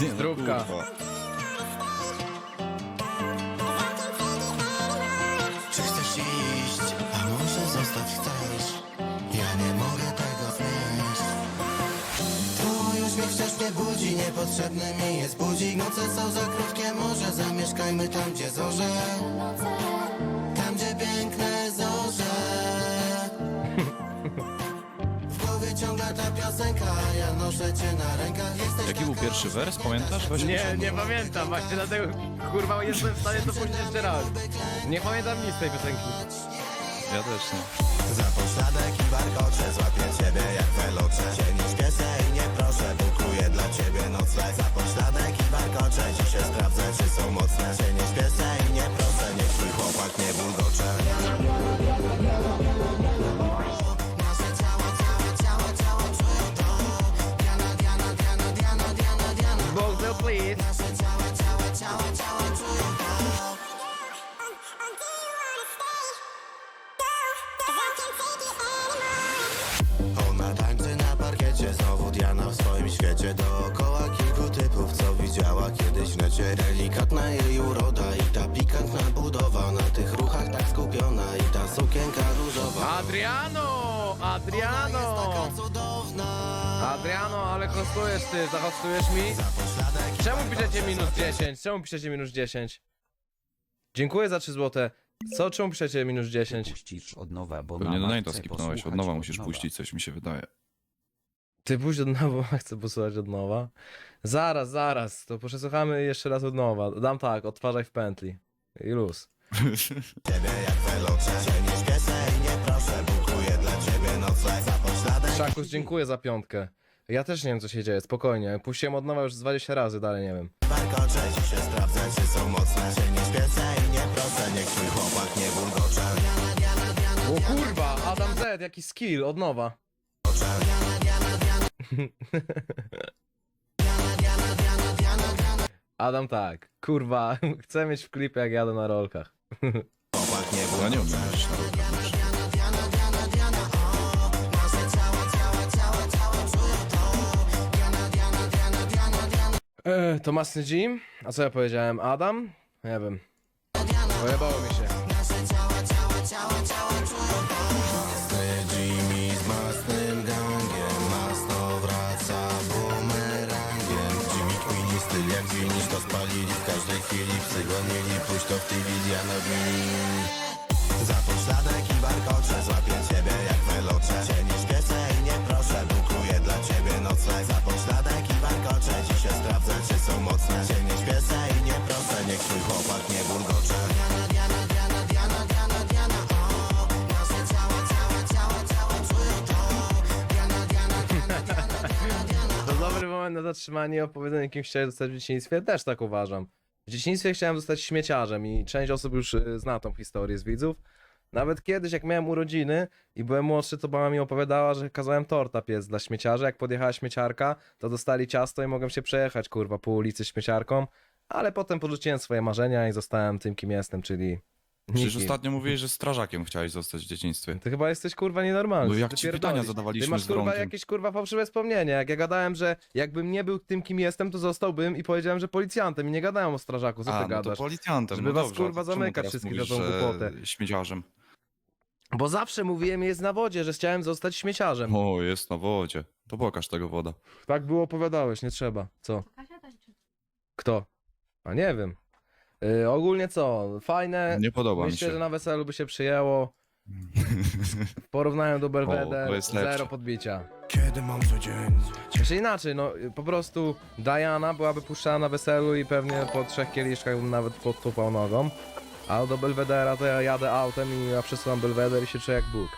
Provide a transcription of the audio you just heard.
Nie, no Zdrówka. kurwa. Czy chcesz iść, a może zostać chcesz? Ja nie mogę tego znieść To już mnie wciąż nie budzi, niepotrzebny mi jest budzik Noce są za krótkie, może zamieszkajmy tam, gdzie zorze Tam, ciągle ta piosenka, ja noszę cię na rękach Jesteś Jaki był taka pierwszy wers, pamiętasz? Weź Nie, nie pamiętam, właśnie dlatego kurwa jestem w stanie to puścić jeszcze raz. Nie pamiętam nic z tej piosenki. Ja też nie. Za pośladek i warkocze Złapię ciebie jak welocze Cię nie śpiesę i nie proszę Bukuję świecie Dookoła kilku typów, co widziała kiedyś w necie Delikatna jej uroda i ta pikantna budowa Na tych ruchach tak skupiona i ta sukienka różowa Adriano! Adriano! Taka cudowna Adriano, ale hostujesz ty, zahostujesz mi? Za pośladek i Czemu piszecie minus złapię 10? Czemu piszecie minus 10? Dziękuję za 3 złote. Co, czemu piszecie minus 10? Puścisz od nowa, bo Pewnie mama donate'a chce skipnąłeś, od nowa musisz nowa. puścić, coś mi się wydaje. Ty pójdź od nowa, chcę posłuchać od nowa. Zaraz, zaraz, to przesłuchamy jeszcze raz od nowa. Dam tak, odtwarzaj w pętli. I luz. ciebie jak welocze Cię nie śpiesę i nie proszę Bukuję dla ciebie nocleg Za pośladek Szakus, dziękuję za piątkę. Ja też nie wiem, co się dzieje, spokojnie. Puściłem od nowa już z 20 razy, dalej nie wiem. Warkocze, dzisiaj sprawdzę, czy są mocne Cię nie i nie proszę Niech twój chłopak nie bulgocze O kurwa, Adam Z, jaki skill, od nowa. Diana, Adam tak, kurwa, chcę mieć w klipie jak jadę na rolkach. Chłopak nie Diana Eee, to Masny Jim? A co ja powiedziałem? Adam? Nie wiem. Pojebało mi się. Chwili Psy gonili, pójść to w Diana Green Za pośladek i warkocze Złapię ciebie jak welocze Cię nie śpiesę i nie proszę Bukuję dla ciebie nocleg Za pośladek i warkocze Dzisiaj sprawdzę czy są mocne Cię nie śpiesę i nie proszę Niech twój chłopak nie bulgocze Diana, to dobry moment na zatrzymanie i opowiedzenie, kim chciałem zostać w dzieciństwie. Też tak uważam. W dzieciństwie chciałem zostać śmieciarzem i część osób już y, zna tą historię z widzów. Nawet kiedyś, jak miałem urodziny i byłem młodszy, to mama mi opowiadała, że kazałem torta piec dla śmieciarzy. Jak podjechała śmieciarka, to dostali ciasto i mogłem się przejechać, kurwa, po ulicy śmieciarką. Ale potem porzuciłem swoje marzenia i zostałem tym, kim jestem, czyli Przecież nikim. ostatnio mówiłeś, że strażakiem chciałeś zostać w dzieciństwie. Ty chyba jesteś kurwa nienormalny. No jak ci pytania zadawaliśmy Ty masz z kurwa jakieś kurwa fałszywe wspomnienie. Jak ja gadałem, że jakbym nie był tym, kim jestem, to zostałbym i powiedziałem, że policjantem i nie gadałem o strażaku. Co ty A, no to gadasz? policjantem, Żeby no was, dobrze, kurwa, czemu zamykać teraz wszystkich mówisz, za tą że głupotę? Śmieciarzem. Bo zawsze mówiłem jest na wodzie, że chciałem zostać śmieciarzem. O, jest na wodzie. To pokaż tego woda. Tak było opowiadałeś, nie trzeba. Co? Kto? A nie wiem. Yy, ogólnie co? Fajne. Nie podoba mi Myślę, się. że na weselu by się przyjęło. W porównaniu do Belvedere, O, to jest lepsze. zero podbicia. Kiedy mam codziennie Znaczy inaczej, no po prostu Diana byłaby puszczana na weselu i pewnie po trzech kieliszkach bym nawet podtupał nogą. A do Belvedera to ja jadę autem i ja przesuwam Belweder i się czuję jak Bóg.